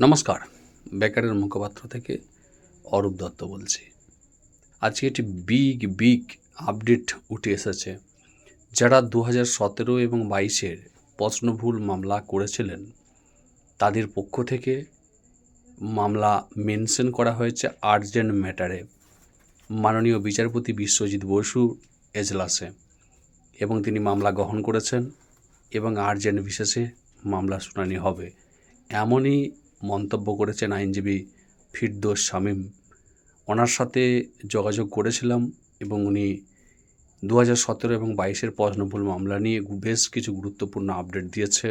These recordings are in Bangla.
নমস্কার। বেকারের মুখপাত্র থেকে অরূপ দত্ত বলছি। আজকে একটি বিগ বিগ আপডেট উঠে এসেছে। যারা দু হাজার সতেরো এবং বাইশের প্রশ্নভুল মামলা করেছিলেন, তাদের পক্ষ থেকে মামলা মেনশন করা হয়েছে আর্জেন্ট ম্যাটারে মাননীয় বিচারপতি বিশ্বজিৎ বসু এজলাসে এবং তিনি মামলা গ্রহণ করেছেন এবং আর্জেন্ট বিশেষে মামলা শুনানি হবে। এমনই মন্তব্য করেছেন আইনজীবী ফিরদোস শামীম। ওনার সাথে যোগাযোগ করেছিলাম এবং উনি দু হাজার সতেরো এবং বাইশের প্রশ্নভুল মামলা নিয়ে বেশ কিছু গুরুত্বপূর্ণ আপডেট দিয়েছে।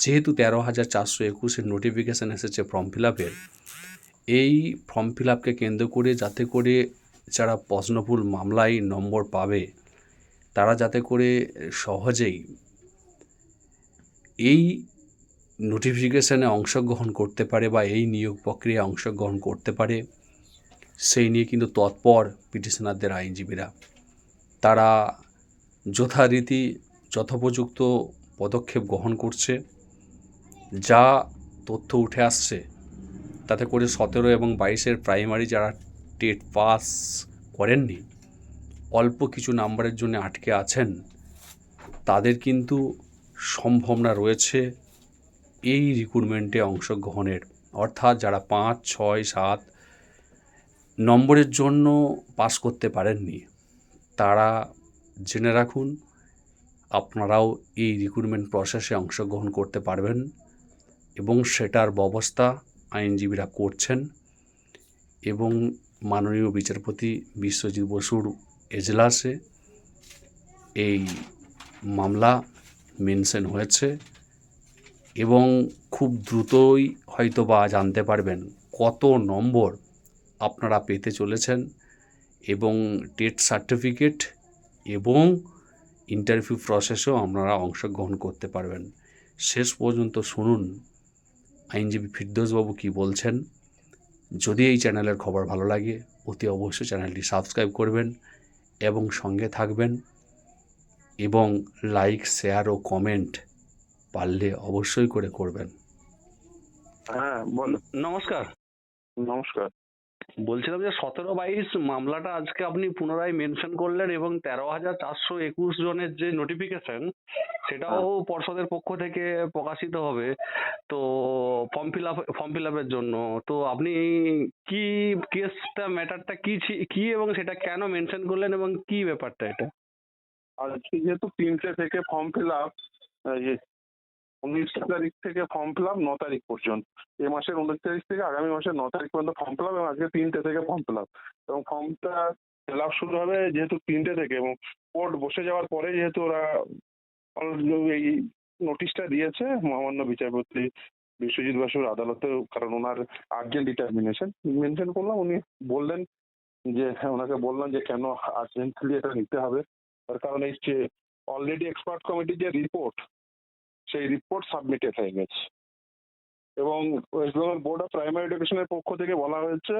যেহেতু তেরো হাজার চারশো একুশের নোটিফিকেশান এসেছে ফর্ম ফিল আপের এই ফর্ম ফিল আপকে কেন্দ্র করে যাতে করে যারা প্রশ্নভুল মামলায় নম্বর পাবে, তারা যাতে করে সহজেই এই নোটিফিকেশানে অংশগ্রহণ করতে পারে বা এই নিয়োগ প্রক্রিয়ায় অংশগ্রহণ করতে পারে, সেই নিয়ে কিন্তু তৎপর পিটিশনারদের আইনজীবীরা। তারা যথারীতি যথোপযুক্ত পদক্ষেপ গ্রহণ করছে, যা তথ্য উঠে আসছে। তাতে করে সতেরো এবং বাইশের প্রাইমারি যারা টেট পাস করেননি, অল্প কিছু নাম্বারের জন্য আটকে আছেন, তাদের কিন্তু সম্ভাবনা রয়েছে এই রিক্রুটমেন্টে অংশগ্রহণের, অর্থাৎ যারা পাঁচ, ছয়, সাত নম্বরের জন্য পাস করতে পারেননি, তারা জেনে রাখুন, আপনারাও এই রিক্রুটমেন্ট প্রসেসে অংশগ্রহণ করতে পারবেন এবং সেটার ব্যবস্থা আইনজীবীরা করছেন এবং মাননীয় বিচারপতি বিশ্বজিৎ বসুর এজলাসে এই মামলা মেনশন হয়েছে। এবং খুব দ্রুতই হয়তো বা জানতে পারবেন কত নম্বর আপনারা পেতে চলেছেন এবং টেট সার্টিফিকেট এবং ইন্টারভিউ প্রসেসেও আপনারা অংশগ্রহণ করতে পারবেন। শেষ পর্যন্ত শুনুন, আইনজীবী ফিরদৌসবাবু কী বলছেন। যদি এই চ্যানেলের খবর ভালো লাগে, অতি অবশ্যই চ্যানেলটি সাবস্ক্রাইব করবেন এবং সঙ্গে থাকবেন এবং লাইক, শেয়ার ও কমেন্ট পারলে অবশ্যই করে করবেন। হ্যাঁ নমস্কার। নমস্কার। বলছিলাম যে সতেরো বাইশ মামলাটা আজকে আপনি পুনরায় মেনশন করলেন এবং তেরো হাজার চারশো একুশ জনের যে নোটিফিকেশন সেটাও পর্ষদের পক্ষ থেকে প্রকাশিত হবে। তো form fill up form fill আপের জন্য। তো আপনি কি কেসটা ম্যাটারটা কি ছি- কি এবং সেটা কেন মেনশন করলেন এবং কি ব্যাপারটা এটা? আজকে যেহেতু তিনটে থেকে ফর্ম ফিল আপ উনিশ তারিখ থেকে ফর্ম ফিল আপ ন তারিখ পর্যন্ত। এ মাসের উনিশ তারিখ থেকে আগামী মাসের ন তারিখ পর্যন্ত ফর্ম ফিল এবং আজকে তিনটে থেকে ফর্ম ফিল এবং ফর্মটা ফিল আপ শুরু হবে যেহেতু তিনটে থেকে এবং কোর্ট বসে যাওয়ার পরে যেহেতু ওরা এই নোটিশটা দিয়েছে, মহামান্য বিচারপতি বিশ্বজিৎ বাসুর আদালতে কারণ ওনার আর্জেন্ট ডিটারমিনেশন মেনশন করলাম, উনি বললেন যে হ্যাঁ ওনাকে বললাম যে কেন আর্জেন্টলি এটা নিতে হবে। তার কারণ এই যে অলরেডি এক্সপার্ট কমিটির যে রিপোর্ট সেই রিপোর্ট সাবমিটেড হয়ে গেছে। এবং West Bengal board of primary এডুকেশনের পক্ষ থেকে বলা হয়েছে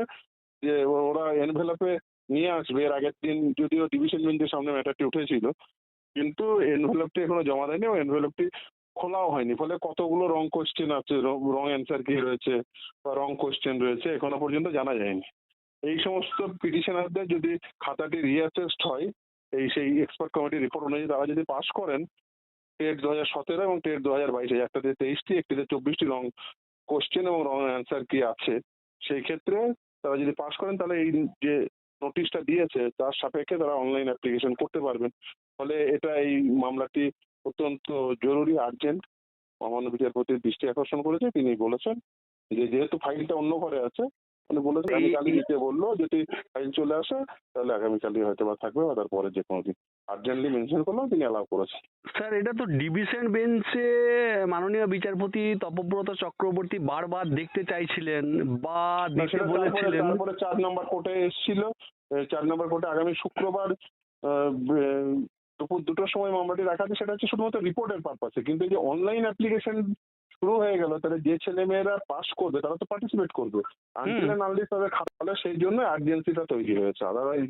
যে, ওরা এনভেলপে নিয়ে আসবে। এর আগের দিন যদিও ডিভিশন বেঞ্চের সামনে ম্যাটারটি উঠেছিল, কিন্তু এনভেলপটি এখনও জমা দেয়নি এবং এনভেলপটি খোলাও হয়নি। ফলে কতগুলো রং কোশ্চেন আছে রং অ্যান্সার কি রয়েছে বা রং কোশ্চেন রয়েছে এখনও পর্যন্ত জানা যায়নি। এই সমস্ত পিটিশনারদের যদি খাতাটি রিঅ্যাসেসড হয়, এই সেই এক্সপার্ট কমিটির রিপোর্ট অনুযায়ী তারা যদি পাশ করেন টেট দু হাজার সতেরো এবং টেট দু হাজার বাইশে একটাতে তেইশটি, একটিতে চব্বিশটি রং কোশ্চেন এবং রং অ্যান্সার কি আছে? সেই ক্ষেত্রে তারা যদি পাস করেন, তাহলে এই যে নোটিশটা দিয়েছে, তার সাপেক্ষে তারা অনলাইন অ্যাপ্লিকেশন করতে পারবেন। ফলে এটা এই মামলাটি অত্যন্ত জরুরি আর্জেন্ট মহামান্য বিচারপতির দৃষ্টি আকর্ষণ করেছে, তিনি বলেছেন যে যেহেতু ফাইলটা অন্য ঘরে আছে উনি বলেছেন এই- আগামীকালই দিতে বলল যদি ফাইল চলে আসে তাহলে আগামীকালই হয়তো বা থাকবে বা তারপরে যে কোনো দিন। আর্জেন্টলি মেনশন করলাম তিনি অ্যালাউ করেছেন। স্যার এটা তো ডিভিশন বেঞ্চে মাননীয় বিচারপতি তপব্রত চক্রবর্তী বারবার দেখতে চাইছিলেন বা তারপরে বলেছিলেন। তারপরে চার নম্বর কোর্টে এসেছিল। চার নম্বর কোর্টে আগামী শুক্রবার দুপুর দুটোর সময় মামলাটি রাখা আছে সেটা হচ্ছে শুধুমাত্র রিপোর্টের পারপাসে কিন্তু এই যে অনলাইন অ্যাপ্লিকেশন শুরু হয়ে গেল তাহলে যে ছেলে মেয়েরা পাস করবে তারা তো পার্টিসিপেট করবে। আনটিল নানলি তাদের খাতালে সেই জন্য আর্জেন্সিটা তৈরি হয়েছে। আদারওয়াইজ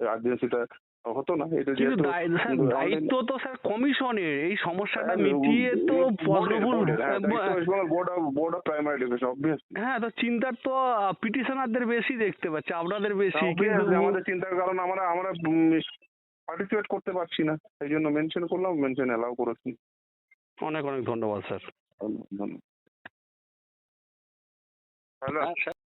আর্জেন্সিটা হতো না। এটা যেহেতু দায়িত্ব তো স্যার কমিশনের। এই সমস্যাটা হ্যাঁ, মিটিয়ে তো Bengal board of board of primary education obviously হ্যাঁ তো চিন্তার তো পিটিশনারদের বেশি দেখতে পাচ্ছি আপনাদের বেশি কিন্তু আমাদের চিন্তার কারণ আমরা আমরা পার্টিসিপেট করতে পারছি না। এই জন্য মেনশন করলাম মেনশন অ্যালাউ করেছি। অনেক অনেক ধন্যবাদ স্যার। ধন্যবাদ। হ্যালো হ্যাঁ স্যার?